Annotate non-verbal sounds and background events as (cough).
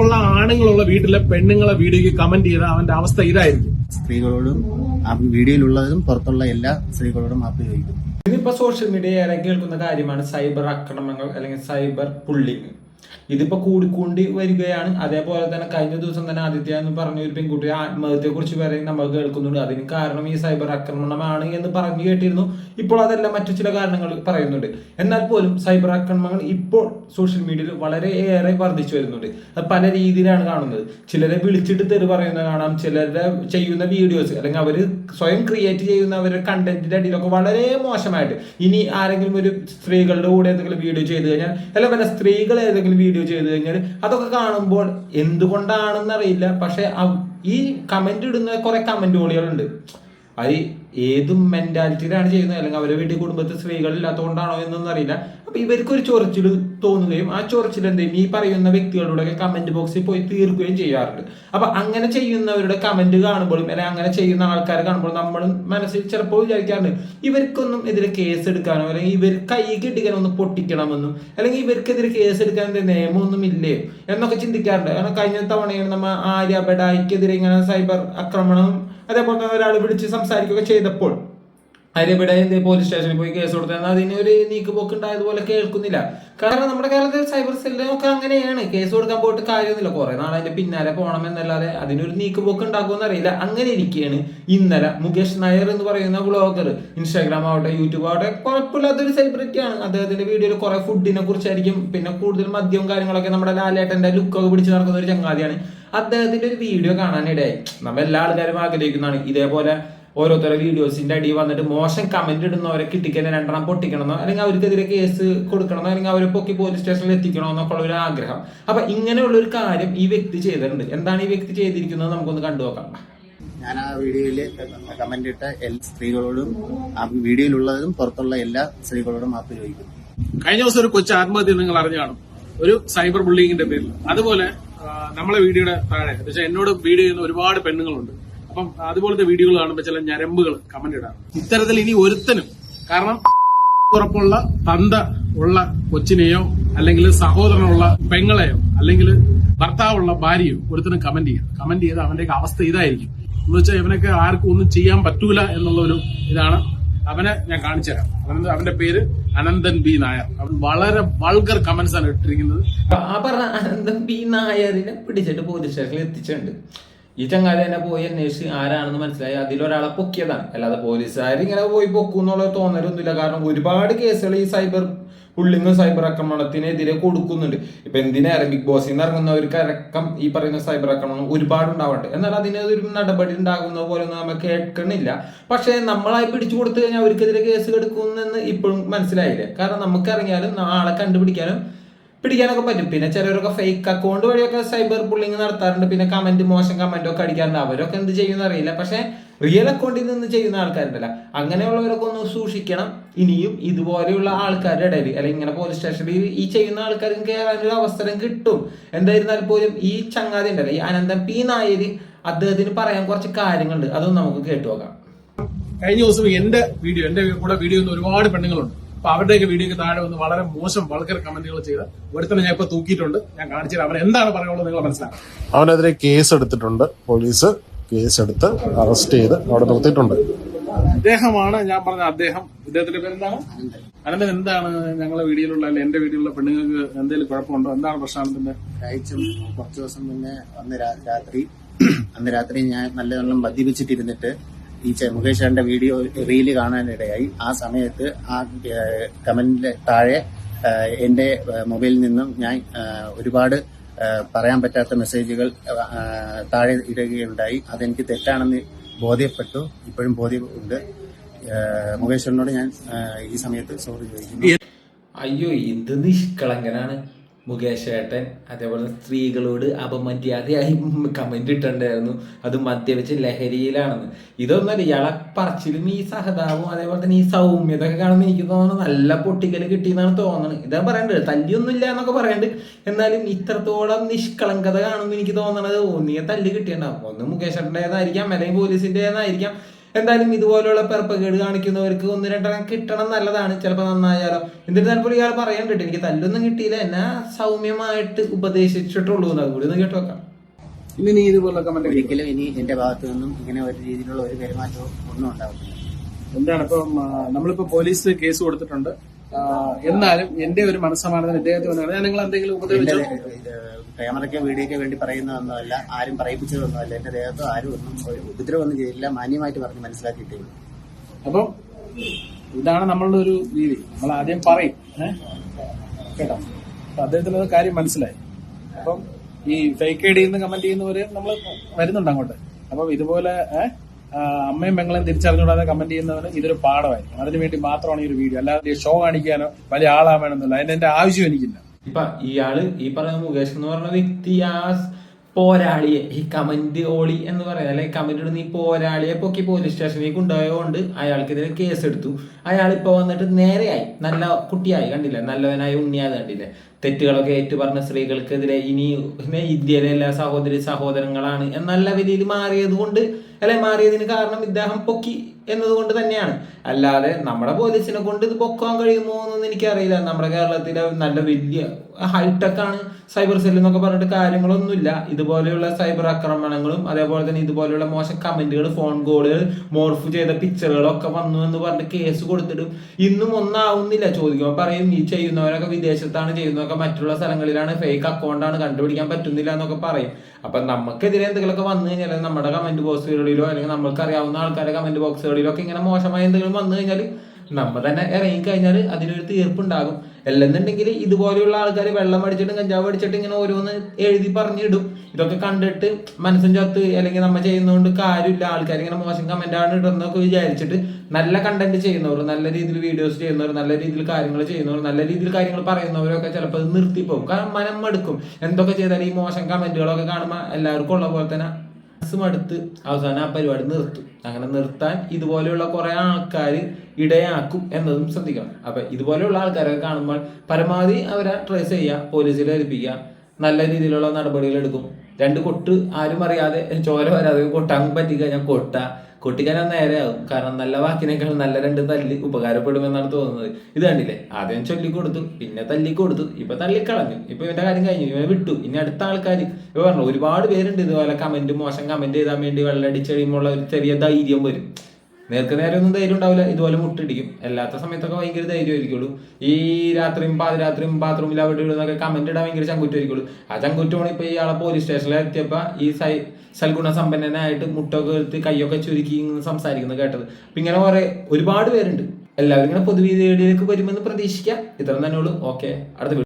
ഉറപ്പുള്ള ആണുങ്ങളുള്ള വീട്ടിലെ പെണ്ണുങ്ങളെ വീഡിയോക്ക് കമന്റ് ചെയ്ത അവന്റെ അവസ്ഥ ഇതായിരിക്കും. സ്ത്രീകളോടും ആ വീഡിയോയിലുള്ളതും പുറത്തുള്ള എല്ലാ സ്ത്രീകളോടും മാപ്പ് ചോദിക്കും. ഇതിപ്പോ സോഷ്യൽ മീഡിയ ഏറെ കേൾക്കുന്ന കാര്യമാണ് സൈബർ ആക്രമണങ്ങൾ അല്ലെങ്കിൽ സൈബർ പുള്ളിങ് ഇതിപ്പോ കൂടിക്കൂണ്ടി വരികയാണ്. അതേപോലെ തന്നെ കഴിഞ്ഞ ദിവസം തന്നെ ആദിത്യ എന്ന് പറഞ്ഞ ഒരു പെൺകുട്ടി ആത്മഹത്യയെ കുറിച്ച് വരെ നമ്മൾ കേൾക്കുന്നുണ്ട്. അതിന് കാരണം ഈ സൈബർ ആക്രമണമാണ് എന്ന് പറഞ്ഞു കേട്ടിരുന്നു. ഇപ്പോൾ അതെല്ലാം മറ്റു ചില കാരണങ്ങൾ പറയുന്നുണ്ട്. എന്നാൽ പോലും സൈബർ ആക്രമണങ്ങൾ ഇപ്പോൾ സോഷ്യൽ മീഡിയയിൽ വളരെ ഏറെ വർദ്ധിച്ചു വരുന്നുണ്ട്. അത് പല രീതിയിലാണ് കാണുന്നത്. ചിലരെ വിളിച്ചിട്ട് തെറി പറയുന്നത് കാണാം. ചിലരെ ചെയ്യുന്ന വീഡിയോസ് അല്ലെങ്കിൽ അവർ സ്വയം ക്രിയേറ്റ് ചെയ്യുന്ന അവരുടെ കണ്ടന്റിന്റെ അടിയിലൊക്കെ വളരെ മോശമായിട്ട്. ഇനി ആരെങ്കിലും ഒരു സ്ത്രീകളുടെ കൂടെ എന്തെങ്കിലും വീഡിയോ ചെയ്ത് കഴിഞ്ഞാൽ അല്ല പല സ്ത്രീകൾ ഏതെങ്കിലും വീഡിയോ ചെയ്ത് കഴിഞ്ഞാൽ അതൊക്കെ കാണുമ്പോൾ എന്തുകൊണ്ടാണെന്ന് അറിയില്ല പക്ഷെ ഈ കമന്റ് ഇടുന്ന കുറെ കമന്റുകളുണ്ട് അത് ഏതും മെന്റാലിറ്റിയിലാണ് ചെയ്യുന്നത്. അല്ലെങ്കിൽ അവരുടെ വീട്ടിൽ കുടുംബത്തിൽ സ്ത്രീകൾ ഇല്ലാത്തതുകൊണ്ടാണോ എന്നൊന്നും അറിയില്ല അപ്പൊ ഇവർക്ക് ഒരു ചൊറിച്ചിൽ തോന്നുകയും ആ ചൊറിച്ചിൽ എന്തെയും ഈ പറയുന്ന വ്യക്തികളുടെ കമന്റ് ബോക്സിൽ പോയി തീർക്കുകയും ചെയ്യാറുണ്ട്. അപ്പൊ അങ്ങനെ ചെയ്യുന്നവരുടെ കമന്റ് കാണുമ്പോഴും അല്ലെങ്കിൽ അങ്ങനെ ചെയ്യുന്ന ആൾക്കാരെ കാണുമ്പോൾ നമ്മളും മനസ്സിൽ ചിലപ്പോൾ വിചാരിക്കാറുണ്ട് ഇവർക്കൊന്നും എതിരെ കേസ് എടുക്കാനോ അല്ലെങ്കിൽ ഇവർ കൈ കിട്ടിക്കാനോ ഒന്ന് പൊട്ടിക്കണമെന്നും അല്ലെങ്കിൽ ഇവർക്കെതിരെ കേസ് എടുക്കാൻ എന്തെങ്കിലും നിയമമൊന്നും ഇല്ലേ? എന്നൊക്കെ ചിന്തിക്കാറുണ്ട്. കാരണം കഴിഞ്ഞ തവണയാണ് നമ്മൾ ആര്യ ബഡായിക്കെതിരെ ഇങ്ങനെ സൈബർ ആക്രമണം അതേപോലെ തന്നെ ഒരാൾ വിളിച്ച് സംസാരിക്കുകയൊക്കെ ചെയ്തപ്പോൾ അരിവിടെ പോലീസ് സ്റ്റേഷനിൽ പോയി കേസ് കൊടുത്താൽ അതിന് ഒരു നീക്കുപോക്ക് ഉണ്ടായതുപോലെ കേൾക്കുന്നില്ല. കാരണം നമ്മുടെ കേരളത്തിൽ സൈബർ സെല്ലൊക്കെ അങ്ങനെയാണ്. കേസ് കൊടുക്കാൻ പോയിട്ട് കാര്യമൊന്നുമില്ല. കുറെ നാൾ അതിന്റെ പിന്നാലെ പോകണം എന്നല്ലാതെ അതിനൊരു നീക്കുപോക്ക് ഉണ്ടാക്കുമെന്ന് അറിയില്ല. അങ്ങനെ ഇരിക്കുകയാണ് ഇന്നലെ മുകേഷ് നായർ എന്ന് പറയുന്ന ബ്ലോഗർ ഇൻസ്റ്റാഗ്രാം ആവട്ടെ യൂട്യൂബ് ആവട്ടെ കുഴപ്പമില്ലാത്തൊരു സെലിബ്രിറ്റിയാണ് അദ്ദേഹത്തിന്റെ വീഡിയോയിൽ കുറെ ഫുഡിനെ കുറിച്ചായിരിക്കും. പിന്നെ കൂടുതൽ മദ്യവും കാര്യങ്ങളൊക്കെ നമ്മുടെ ലാലേട്ടന്റെ ലുക്കൊക്കെ പിടിച്ച് നടക്കുന്ന ഒരു ചങ്ങാതിയാണ്. അദ്ദേഹത്തിന്റെ ഒരു വീഡിയോ കാണാനിടയായി നമ്മൾ എല്ലാ ആൾക്കാരും ആഗ്രഹിക്കുന്നതാണ്. ഇതേപോലെ ഓരോരുത്തരുടെ വീഡിയോസിന്റെ അടി വന്നിട്ട് മോശം കമന്റ് ഇടുന്നവരെ കിട്ടിക്കാൻ രണ്ടെണ്ണം പൊട്ടിക്കണമെന്നോ അല്ലെങ്കിൽ അവർക്കെതിരെ കേസ് കൊടുക്കണമെന്നോ അല്ലെങ്കിൽ അവരെ പൊക്കി പോലീസ് സ്റ്റേഷനിൽ എത്തിക്കണമെന്നൊക്കെ ഉള്ള ഒരു ആഗ്രഹം. അപ്പൊ ഇങ്ങനെയുള്ള ഒരു കാര്യം ഈ വ്യക്തി ചെയ്തിട്ടുണ്ട്. എന്താണ് ഈ വ്യക്തി ചെയ്തിരിക്കുന്നത് നമുക്കൊന്ന് കണ്ടു നോക്കാം. ഞാൻ ആ വീഡിയോയിൽ കമന്റ് ഇട്ട എല്ലാ സ്ത്രീകളോടും ആ വീഡിയോയിലുള്ളതും പുറത്തുള്ള എല്ലാ സ്ത്രീകളോടും മാപ്പ് ചോദിക്കും കഴിഞ്ഞ ദിവസം ഒരു കൊച്ചു ആത്മഹത്യ നിങ്ങൾ അറിഞ്ഞാണ് ഒരു സൈബർ ബുള്ളിങ്ങിന്റെ പേരിൽ. അതുപോലെ നമ്മളെ വീഡിയോയുടെ താഴെ വെച്ചാൽ എന്നോട് വീഡിയോ ചെയ്യുന്ന ഒരുപാട് പെണ്ണുങ്ങളുണ്ട്. അപ്പം അതുപോലത്തെ വീഡിയോകൾ കാണുമ്പോൾ ചില ഞരമ്പുകൾ കമന്റ് ഇടാം ഇത്തരത്തിൽ ഇനി ഒരുത്തനും കാരണം (laughs) ഉറപ്പുള്ള തന്ത ഉള്ള കൊച്ചിനെയോ അല്ലെങ്കിൽ സഹോദരനുള്ള പെങ്ങളെയോ അല്ലെങ്കിൽ ഭർത്താവുള്ള ഭാര്യയോ ഒരുത്തനും കമന്റ് ചെയ്യും കമന്റ് ചെയ്ത് അവന്റെയൊക്കെ അവസ്ഥ ഇതായിരിക്കും. എന്ന് വെച്ചാൽ ഇവനൊക്കെ ആർക്കും ഒന്നും ചെയ്യാൻ പറ്റൂല എന്നുള്ള ഒരു ഇതാണ്. അവനെ ഞാൻ കാണിച്ചു തരാം അവന്റെ പേര് അനന്തൻ ബി നായർ. അവൻ വളരെ വൾഗർ കമന്റ്സ് ആണ് ഇട്ടിരിക്കുന്നത്. ആ പറഞ്ഞ അനന്തം പി നായരിനെ പിടിച്ചിട്ട് പോലീസ് സ്റ്റേഷനിൽ എത്തിച്ചിട്ടുണ്ട്. ഈ ചങ്ങാതി തന്നെ പോയി അന്വേഷിച്ച് ആരാണെന്ന് മനസ്സിലായി. അതിലൊരാളെ പൊക്കിയതാണ്. അല്ലാതെ പോലീസുകാർ ഇങ്ങനെ പോയി പൊക്കൂന്നുള്ള തോന്നലൊന്നുമില്ല. കാരണം ഒരുപാട് കേസുകൾ ഈ സൈബർ പുള്ളിങ്ങും സൈബർ ആക്രമണത്തിനെതിരെ കൊടുക്കുന്നുണ്ട്. ഇപ്പൊ എന്തിനേറെ ബിഗ് ബോസിൽ നിന്ന് ഇറങ്ങുന്നവർക്ക് അടക്കം ഈ പറയുന്ന സൈബർ ആക്രമണം ഒരുപാട് ഉണ്ടാവട്ടെ എന്നാൽ അതിനൊരു നടപടി ഉണ്ടാകുന്ന പോലെ ഒന്നും നമ്മൾ കേൾക്കണില്ല. പക്ഷെ നമ്മളായി പിടിച്ചു കൊടുത്തു കഴിഞ്ഞാൽ അവർക്കെതിരെ കേസ് എടുക്കുമെന്ന് ഇപ്പോഴും മനസ്സിലായില്ലേ? കാരണം നമുക്ക് ഇറങ്ങിയാലും നാളെ കണ്ടുപിടിക്കാനും പിടിക്കാനൊക്കെ പറ്റും. പിന്നെ ചിലരൊക്കെ ഫേക്ക് അക്കൗണ്ട് വഴിയൊക്കെ സൈബർ ബുള്ളിങ് നടത്താറുണ്ട്. പിന്നെ കമന്റ് മോശം കമന്റ് ഒക്കെ അടിക്കാറുണ്ട്. അവരൊക്കെ എന്ത് ചെയ്യുന്ന അറിയില്ല പക്ഷെ റിയൽ അക്കൗണ്ടിൽ നിന്ന് ചെയ്യുന്ന ആൾക്കാരുണ്ടല്ല. അങ്ങനെയുള്ളവരൊക്കെ ഒന്ന് സൂക്ഷിക്കണം. ഇനിയും ഇതുപോലെയുള്ള ആൾക്കാരുടെ ഇടയിൽ അല്ലെങ്കിൽ ഇങ്ങനെ പോലീസ് സ്റ്റേഷനിൽ ഈ ചെയ്യുന്ന ആൾക്കാർക്ക് കയറാനൊരു അവസരം കിട്ടും. എന്തായിരുന്നാൽ പോലും ഈ ചങ്ങാതി ഉണ്ടല്ലോ ഈ അനന്തം പി നായര് അദ്ദേഹത്തിന് പറയാൻ കുറച്ച് കാര്യങ്ങളുണ്ട്. അതൊന്നും നമുക്ക് കേട്ടു നോക്കാം. കഴിഞ്ഞ ദിവസം എന്റെ വീഡിയോ എന്റെ കൂടെ വീഡിയോ ഒരുപാട് പെണ്ണുങ്ങളുണ്ട്. അപ്പൊ അവരുടെയൊക്കെ വീഡിയോക്ക് താഴെ വന്ന് വളരെ മോശം വളക്കർ കമന്റുകൾ ചെയ്ത് ഒരുത്തനെ ഞാൻ ഇപ്പൊ തൂക്കിയിട്ടുണ്ട്. ഞാൻ കാണിച്ചത് അവൻ എന്താണ് പറയാനുള്ളത് നിങ്ങൾ മനസ്സിലാക്കാം അവനെതിരെ കേസ് എടുത്തിട്ടുണ്ട് പോലീസ്. കേസ് എടുത്ത് അറസ്റ്റ് ചെയ്ത് അവിടെ നിർത്തിയിട്ടുണ്ട്. അദ്ദേഹമാണ് ഞാൻ പറഞ്ഞ അദ്ദേഹം. ഇദ്ദേഹത്തിന്റെ പേരെന്താണ്? അനന്തൻ എന്താണ് ഞങ്ങളെ വീഡിയോയിലുള്ള അല്ലെ എന്റെ വീഡിയോയിലുള്ള പെണ്ണുങ്ങൾക്ക് എന്തെങ്കിലും കുഴപ്പമുണ്ടോ? എന്താണ് പ്രശ്നത്തിന്റെ? കഴിച്ചും കുറച്ച് ദിവസം മുന്നേ അന്ന് രാത്രി അന്ന് രാത്രി ഞാൻ നല്ല നല്ല മദ്യപിച്ചിട്ടിരുന്നിട്ട് ഈ മുകേഷാന്റെ മുകേഷ് ചേട്ടന്റെ വീഡിയോ റീൽ കാണാനിടയായി. ആ സമയത്ത് ആ കമന്റിന്റെ താഴെ എന്റെ മൊബൈലിൽ നിന്നും ഞാൻ ഒരുപാട് പറയാൻ പറ്റാത്ത മെസ്സേജുകൾ താഴെ ഇടുകയുണ്ടായി. അതെനിക്ക് തെറ്റാണെന്ന് ബോധ്യപ്പെട്ടു. ഇപ്പോഴും ബോധ്യമുണ്ട്. മുകേശ്വരനോട് ഞാൻ ഈ സമയത്ത് സോറി ചോദിക്കുന്നു. അയ്യോ ഇത് നിഷ്കളങ്കനാണ്. മുകേഷ് ഏട്ടൻ അതേപോലെ സ്ത്രീകളോട് അപമര്യാദയായി (laughs) കമന്റ് ഇട്ടിട്ടുണ്ടായിരുന്നു. അത് മദ്യപിച്ച് ലഹരിയിലാണെന്ന്. ഇതൊന്നല്ല ഇയാളെ പറച്ചിലും ഈ സഹതാവും അതേപോലെ തന്നെ ഈ സൗമ്യത ഒക്കെ കാണുമ്പോൾ എനിക്ക് തോന്നുന്നു നല്ല പൊട്ടിക്കൽ കിട്ടിയെന്നാണ് തോന്നുന്നത് ഇതാ പറയണ്ടത് തല്ലിയൊന്നുമില്ല എന്നൊക്കെ പറയുന്നുണ്ട് എന്നാലും ഇത്രത്തോളം നിഷ്കളങ്കത കാണുമ്പോൾ എനിക്ക് തോന്നണത് ഒന്നിയെ തല്ല് കിട്ടിയിട്ടുണ്ടാവും. ഒന്ന് മുകേഷ് ഏട്ടന്റെതായിരിക്കാം അല്ലെങ്കിൽ പോലീസിന്റെതായിരിക്കാം. എന്തായാലും ഇതുപോലെയുള്ള പെർപ്പക്കേട് കാണിക്കുന്നവർക്ക് ഒന്ന് രണ്ടെണ്ണം കിട്ടണം നല്ലതാണ്. ചിലപ്പോൾ നന്നായാലോ. എന്നിട്ട് പോലും ഇയാൾ പറയണ്ടിട്ട് എനിക്ക് തല്ലൊന്നും കിട്ടിയില്ല എന്നാ സൗമ്യമായിട്ട് ഉപദേശിച്ചിട്ടുള്ളൂ എന്നാ കൂടി ഒന്ന് കേട്ടോ ഇനി നീ ഇതുപോലെ കമന്റ് ഒരിക്കലും ഇനി എന്റെ ഭാഗത്തു നിന്നും ഇങ്ങനെ ഒരു രീതിയിലുള്ള ഒരു പെരുമാറ്റവും ഒന്നും ഉണ്ടാവില്ല എന്താണ് ഇപ്പം നമ്മളിപ്പോ പോലീസ് കേസ് കൊടുത്തിട്ടുണ്ട്. എന്നാലും എന്റെ ഒരു മനസ്സമാനത്തിന് ഇദ്ദേഹത്തെ വന്നാണ് ഞാൻ നിങ്ങൾ എന്തെങ്കിലും ഉപദ്രവിച്ചു? ഉപദ്രവിച്ചോ വീഡിയോയ്ക്ക് ക്യാമറയ്ക്കോ വേണ്ടി പറയുന്നതൊന്നുമല്ല ആരും പറയിപ്പിച്ചതൊന്നുമല്ല. എന്റെ ദേഹത്തോ ആരും ഒന്നും ഉപദ്രവം ഉപദ്രവമൊന്നും ചെയ്തില്ല. മാന്യമായിട്ട് പറഞ്ഞ് മനസ്സിലാക്കിയിട്ടേ ഉള്ളൂ. അപ്പം ഇതാണ് നമ്മളുടെ ഒരു രീതി. നമ്മൾ ആദ്യം പറയും. കേട്ടോ? അപ്പൊ അദ്ദേഹത്തിന് ഒരു കാര്യം മനസ്സിലായി. അപ്പം ഈ ഫേക്ക് ഐ ഡിന്ന് കമന്റ് ചെയ്യുന്നവര് നമ്മൾ വരുന്നുണ്ട് അങ്ങോട്ട്. അപ്പം ഇതുപോലെ ഏഹ് അമ്മയും പെങ്ങളെയും തിരിച്ചറിഞ്ഞുകൂടാതെ കമന്റ് ചെയ്യുന്നവന് ഇതൊരു പാഠമായിരിക്കും. അതിനു വേണ്ടി മാത്രമാണ് ഈ ഒരു വീഡിയോ അല്ലാതെ ഷോ കാണിക്കാനോ വലിയ ആളാവണമെന്നില്ല അതിന് എന്റെ ആവശ്യം എനിക്കില്ല. ഇപ്പൊ ഇയാൾ ഈ പറയുന്ന മുകേഷ് എന്ന് പറഞ്ഞ വ്യക്തി ആ പോരാളിയെ ഈ കമന്റ് ഓളി എന്ന് പറയാം. അല്ലെ കമന്റ് ഇടുന്ന ഈ പോരാളിയെ പൊക്കി പോലീസ് സ്റ്റേഷനിലേക്ക് കൊണ്ടുപോയതുകൊണ്ട് അയാൾക്കെതിരെ കേസെടുത്തു. അയാൾ ഇപ്പൊ വന്നിട്ട് നേരെയായി. നല്ല കുട്ടിയായി കണ്ടില്ലേ? നല്ലവനായി ഉണ്ണിയാതെ കണ്ടില്ലേ? തെറ്റുകളൊക്കെ ഏറ്റു പറഞ്ഞ സ്ത്രീകൾക്കെതിരെ ഇനി ഇന്ത്യയിലെ എല്ലാ സഹോദരി സഹോദരങ്ങളാണ് എന്നല്ല വിധിയിൽ മാറിയത് കൊണ്ട് അല്ലെ മാറിയതിന് കാരണം ഇദ്ദേഹം പൊക്കി എന്നതുകൊണ്ട് തന്നെയാണ്. അല്ലാതെ നമ്മുടെ പോലീസിനെ കൊണ്ട് ഇത് പൊക്കാൻ കഴിയുമോ എന്നൊന്നും എനിക്കറിയില്ല. നമ്മുടെ കേരളത്തിലെ നല്ല വലിയ ഹൈടെക് ആണ് സൈബർ സെൽ എന്നൊക്കെ പറഞ്ഞിട്ട് കാര്യങ്ങളൊന്നുമില്ല. ഇതുപോലെയുള്ള സൈബർ ആക്രമണങ്ങളും അതേപോലെ തന്നെ ഇതുപോലെയുള്ള മോശം കമന്റുകൾ ഫോൺ കോളുകൾ മോർഫ് ചെയ്ത പിക്ചറുകളൊക്കെ വന്നു എന്ന് പറഞ്ഞിട്ട് കേസ് കൊടുത്തിട്ടും ഇന്നും ഒന്നാവുന്നില്ല. ചോദിക്കുമ്പോൾ പറയും ഈ ചെയ്യുന്നവരൊക്കെ വിദേശത്താണ് ചെയ്യുന്നതൊക്കെ മറ്റുള്ള സ്ഥലങ്ങളിലാണ്. ഫേക്ക് അക്കൗണ്ടാണ് കണ്ടുപിടിക്കാൻ പറ്റുന്നില്ല എന്നൊക്കെ പറയും. അപ്പൊ നമുക്കെതിരെ എന്തെങ്കിലുമൊക്കെ വന്നു കഴിഞ്ഞാൽ നമ്മുടെ കമന്റ് ബോക്സുകളിലോ അല്ലെങ്കിൽ നമ്മൾക്ക് അറിയാവുന്ന ആൾക്കാരുടെ കമന്റ് ബോക്സുകളിലോ ഒക്കെ ഇങ്ങനെ മോശമായ എന്തെങ്കിലും വന്നു കഴിഞ്ഞാൽ നമ്മൾ തന്നെ ഇറങ്ങി കഴിഞ്ഞാൽ അതിനൊരു തീർപ്പുണ്ടാകും. അല്ലെന്നുണ്ടെങ്കിൽ ഇതുപോലെയുള്ള ആൾക്കാർ വെള്ളം അടിച്ചിട്ടും കഞ്ചാവ് അടിച്ചിട്ട് ഇങ്ങനെ ഓരോന്ന് എഴുതി പറഞ്ഞിടും. ഇതൊക്കെ കണ്ടിട്ട് മനസ്സും ചത്ത് അല്ലെങ്കിൽ നമ്മൾ ചെയ്യുന്നതുകൊണ്ട് കാര്യമില്ല ആൾക്കാർ ഇങ്ങനെ മോശം കമന്റ് ആണ് ഇടുന്നൊക്കെ വിചാരിച്ചിട്ട് നല്ല കണ്ടന്റ് ചെയ്യുന്നവർ നല്ല രീതിയിൽ വീഡിയോസ് ചെയ്യുന്നവർ നല്ല രീതിയിൽ കാര്യങ്ങൾ ചെയ്യുന്നവർ നല്ല രീതിയിൽ കാര്യങ്ങൾ പറയുന്നവരൊക്കെ ചിലപ്പോൾ അത് നിർത്തിപ്പോകും. കാരണം മനം മടുക്കും എന്തൊക്കെ ചെയ്താലും ഈ മോശം കമന്റുകളൊക്കെ കാണുമ്പോൾ എല്ലാവർക്കും ഉള്ള പോലെ തന്നെ മനസ്സും അടുത്ത് അവസാനം ആ പരിപാടി നിർത്തും. അങ്ങനെ നിർത്താൻ ഇതുപോലെയുള്ള കുറെ ആൾക്കാർ ഇടയാക്കും എന്നതും ശ്രദ്ധിക്കണം. അപ്പൊ ഇതുപോലെയുള്ള ആൾക്കാരെ കാണുമ്പോൾ പരമാവധി അവരെ ട്രേസ് ചെയ്യുക പോലീസിൽ ഏൽപ്പിക്കുക നല്ല രീതിയിലുള്ള നടപടികൾ എടുക്കും. രണ്ട് കൊട്ട് ആരും അറിയാതെ ചോര വരാതെ കൊട്ടാൻ പറ്റിക്കഴിഞ്ഞാൽ കൊട്ട. കൊട്ടിക്കഴിഞ്ഞാൽ നേരെയാവും കാരണം നല്ല വാക്കിനേക്കാൾ നല്ല രണ്ട് തല്ലി ഉപകാരപ്പെടുമെന്നാണ് തോന്നുന്നത്. ഇത് കണ്ടില്ലേ? ആദ്യം ചൊല്ലിക്കൊടുത്തു പിന്നെ തല്ലിക്കൊടുത്തു ഇപ്പൊ തള്ളിക്കളഞ്ഞു. ഇപ്പൊ ഇവന്റെ കാര്യം കഴിഞ്ഞു ഇവനെ വിട്ടു. ഇനി അടുത്ത ആൾക്കാർ ഇപ്പൊ പറഞ്ഞു ഒരുപാട് പേരുണ്ട് ഇതുപോലെ കമന്റ് മോശം കമന്റ് ചെയ്താൻ വേണ്ടി വെള്ളം അടിച്ചഴിയുമ്പോൾ ഒരു ചെറിയ ധൈര്യം വരും. നേർക്ക് നേരെ ഒന്നും ധൈര്യം ഉണ്ടാവില്ല. ഇതുപോലെ മുട്ടിടിക്കും. അല്ലാത്ത സമയത്തൊക്കെ ഭയങ്കര ധൈര്യമായിരിക്കുള്ളൂ. ഈ രാത്രിയും പാതിരാത്രിയും ബാത്റൂമിൽ അവിടെ ഇടുന്നൊക്കെ കമന്റ് ഇടാൻ ഭയങ്കര ചങ്കുറ്റായിരിക്കുള്ളൂ ആ ചങ്കുറ്റമാണ് ഇപ്പൊ ഇയാളെ പോലീസ് സ്റ്റേഷനിൽ എത്തിയപ്പോ ഈ സൈ സൽഗുണ സമ്പന്നനായിട്ട് മുട്ടൊക്കെ എടുത്ത് കൈയൊക്കെ ചുരുക്കി ഇങ്ങനെ സംസാരിക്കുന്നത് കേട്ടത്. അപ്പൊ ഇങ്ങനെ കുറെ ഒരുപാട് പേരുണ്ട്. എല്ലാവരും ഇങ്ങനെ പൊതുവീതിയിലേക്ക് വരുമെന്ന് പ്രതീക്ഷിക്കാം. ഇത്ര തന്നെ ഉള്ളൂ. ഓക്കെ അടുത്ത